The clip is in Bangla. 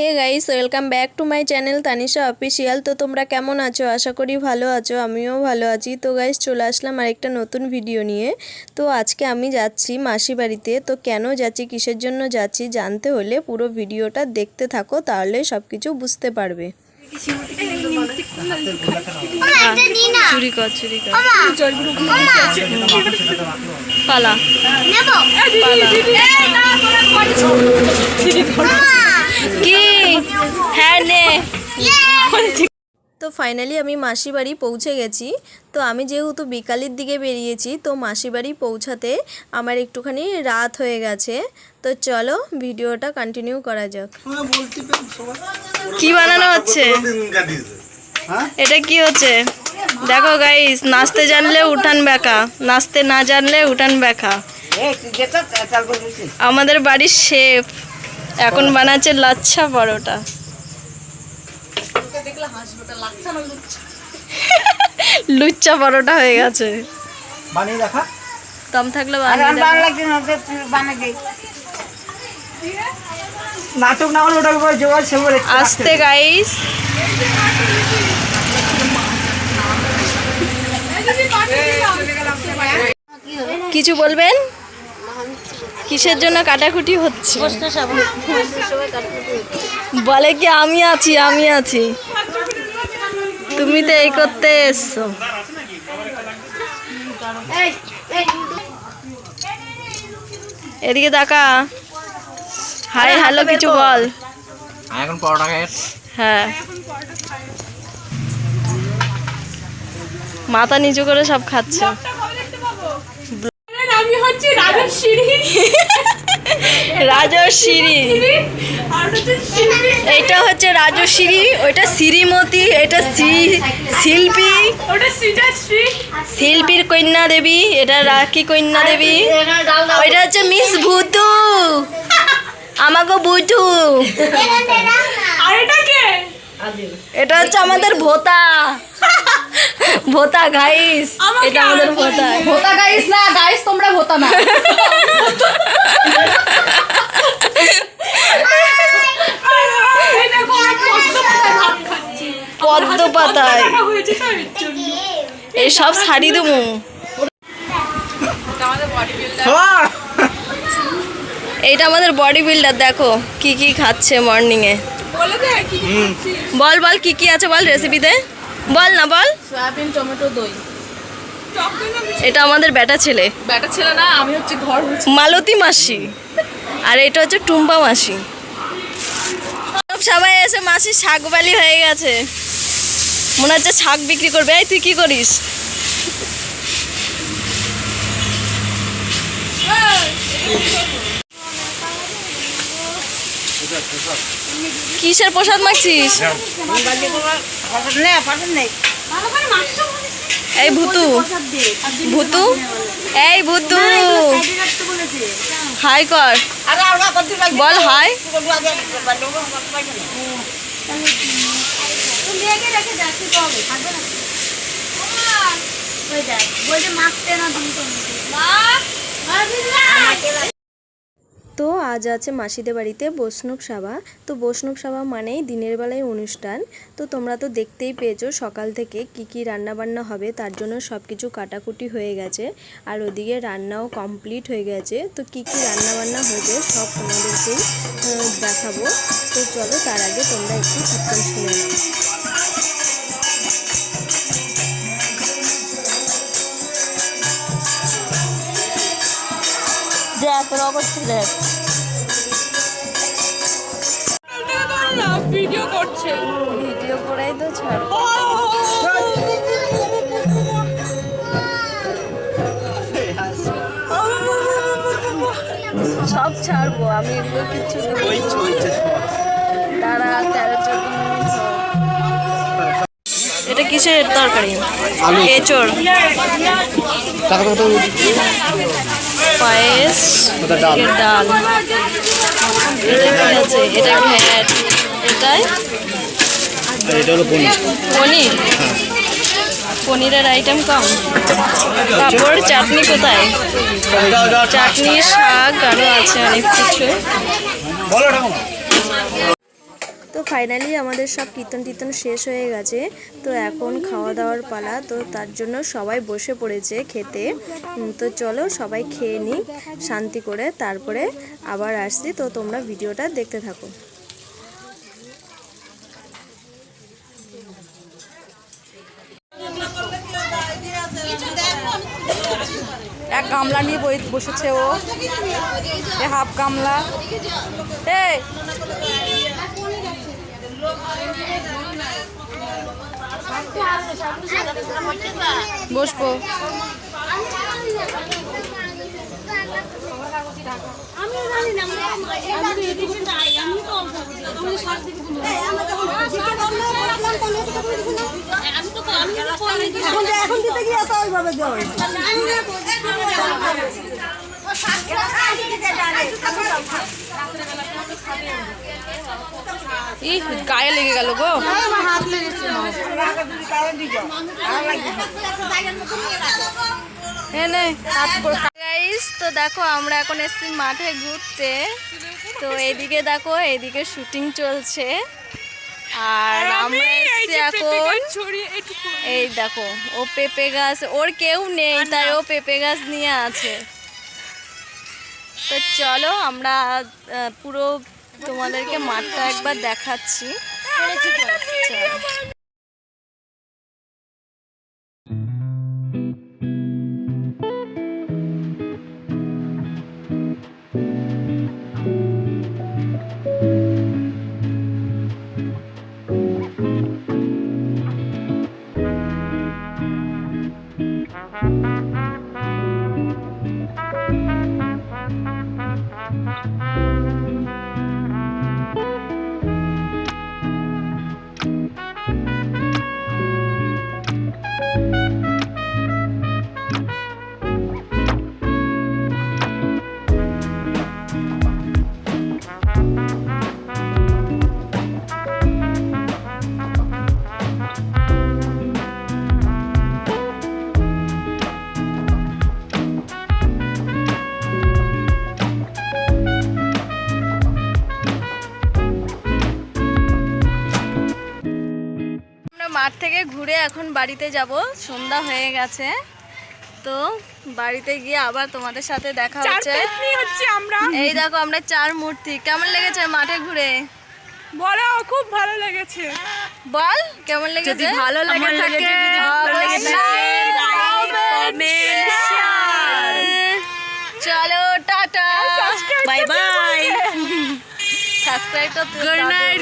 Hey guys welcome back to my channel Tanisha official তো তোমরা কেমন আছো? আশা করি ভালো আছো আমিও ভালো আছি। তো গাইস চলে আসলাম আরেকটা নতুন ভিডিও নিয়ে। তো আজকে আমি যাচ্ছি মাসি বাড়িতে। তো কেন যাচ্ছি কিসের জন্য যাচ্ছি জানতে হলে পুরো ভিডিওটা দেখতে থাকো তাহলে সব কিছু বুঝতে পারবে। চুরি কর চুরি কর। পালা। কি? ফাইনালি আমি মাসি বাড়ি পৌঁছে গেছি। তো আমি যেহেতু বিকালের দিকে বেরিয়েছি, তো মাসি বাড়ি পৌঁছাতে আমার একটুখানি রাত হয়ে গেছে। তো চলো ভিডিওটা কন্টিনিউ করা যাক। কি বানানো হচ্ছে? এটা কি হচ্ছে? দেখো গাইস নাচতে জানলে উঠান বেকা নাচতে না জানলে উঠান বেকা আমাদের বাড়ির শেফ এখন বানাচ্ছে লাচ্ছা পরোটা। লুচ্চা পরোটা হয়ে গেছে। বানিয়ে দেখা। দম থাকলে নাটক না হলে ওটার উপর জোগাড় আস্তে গাইস কিছু বলবেন? কিসের জন্য কাটাকুটি হচ্ছে? বলে কি আমি আছি আমি আছি। তুমি তো এই করতে এসছো। এদিকে দেখা। হাই হ্যালো কিছু বল। এখন পরোটা খাই। হ্যাঁ। মাথা নিচু করে সব খাচ্ছে। আমি হচ্ছে রাজার সিঁড়ি। হচ্ছে সিঁড়ি এইটা হচ্ছে রাজশ্রী ওইটা শ্রীমতী এটা শ্রী- শিল্পী। শিল্পীর কন্যা দেবী এটা রাখি কন্যা দেবী। ওইটা হচ্ছে মিস ভুতু। আমাকে বুঝু আর এটা হচ্ছে আমাদের ভোতা। ভোতা গাইস। এটা আমাদের ভোতা। ভোতা গাইস না গাইস তোমরা ভোতা না। পদ্ম পাতায় এই সব শাড়ি দেবো। এইটা আমাদের বডি বিল্ডার দেখো কি কি খাচ্ছে মর্নিং এ বলে বল বল কি কি আছে বল রেসিপিতে বল না বল সয়াবিন টমেটো দই? এটা আমাদের বেটা ছেলে ব্যাটা ছিল না আমি হচ্ছে ঘর মালতী মাসি আর এটা হচ্ছে টুম্পা মাসি সব সবাই এসে মাসি শাকবালি হয়ে গেছে মনে হচ্ছে শাক বিক্রি করবে এই তুই কি করিস কিসের প্রসাদ নে নেই এই ভুতু। ভুতু? এই ভুতু। হাই কর। বল হাই। তো। আজ আছে মাসিদের বাড়িতে বৈষ্ণব সভা। তো বৈষ্ণব সভা মানেই দিনের বেলায় অনুষ্ঠান। তো তোমরা তো দেখতেই পেয়েছ সকাল থেকে কি কি রান্না বান্না হবে, তার জন্য সব কিছু কাটাকুটি হয়ে গেছে। আর ওদিকে রান্নাও কমপ্লিট হয়ে গেছে। তো কি কি রান্না বান্না হবে সব তোমাদেরকেই দেখাবো। তো চলো তার আগে তোমরা একটু শুনে নাও। তোর অবস্থা দেখ ভিডিও করছে ভিডিও করাই তো ছাড় সব ছাড়বো আমি এগুলো চলছে তারা তেরো কিসের তরকারি? এঁচড়। পায়েস ডাল। এটা কি আছে এটা ঘ্যাট এটাই? এটা হলো পনির। পনির? পনিরের আইটেম কম। তারপর চাটনি কোথায়? চাটনি শাক আরও আছে অনেক কিছু। এটা ফাইনালি আমাদের সব কীর্তন টীর্তন শেষ হয়ে গেছে। তো এখন খাওয়া দাওয়ার পালা, তো তার জন্য সবাই বসে পড়েছে খেতে। তো চলো সবাই খেয়ে নিই, শান্তি করে তারপরে আবার আসছি। তো তোমরা ভিডিওটা দেখতে থাকো। এক গামলা নিয়ে বসেছে ও। হাফ গামলা। বসবো। এখন দিতে গিয়ে তো ওইভাবে দেওয়া ই গায়ে লেগে গেল গো। হাত তো দেখো আমরা এখন এসেছি মাঠে ঘুরতে। তো এইদিকে দেখো এইদিকে শুটিং চলছে। আর আমরা এসেছি এখন এই দেখো ও পেঁপে গাছ ওর কেউ নেই তাই ও পেঁপে গাছ নিয়ে আছে। তো চলো আমরা পুরো তোমাদেরকে মাঠটা একবার দেখাচ্ছি। থেকে ঘুরে এখন বাড়িতে যাব। সন্ধ্যা হয়ে গেছে। তো বাড়িতে গিয়ে আবার তোমাদের সাথে দেখা হচ্ছে। হচ্ছে আমরা। এই দেখো আমরা চার মূর্তি। কেমন লেগেছে মাঠে ঘুরে? বলো খুব ভালো লেগেছে। বল কেমন লেগেছে? যদি ভালো লেগে থাকে চলো টাটা। বাই বাই সাবস্ক্রাইব তো গুড নাইট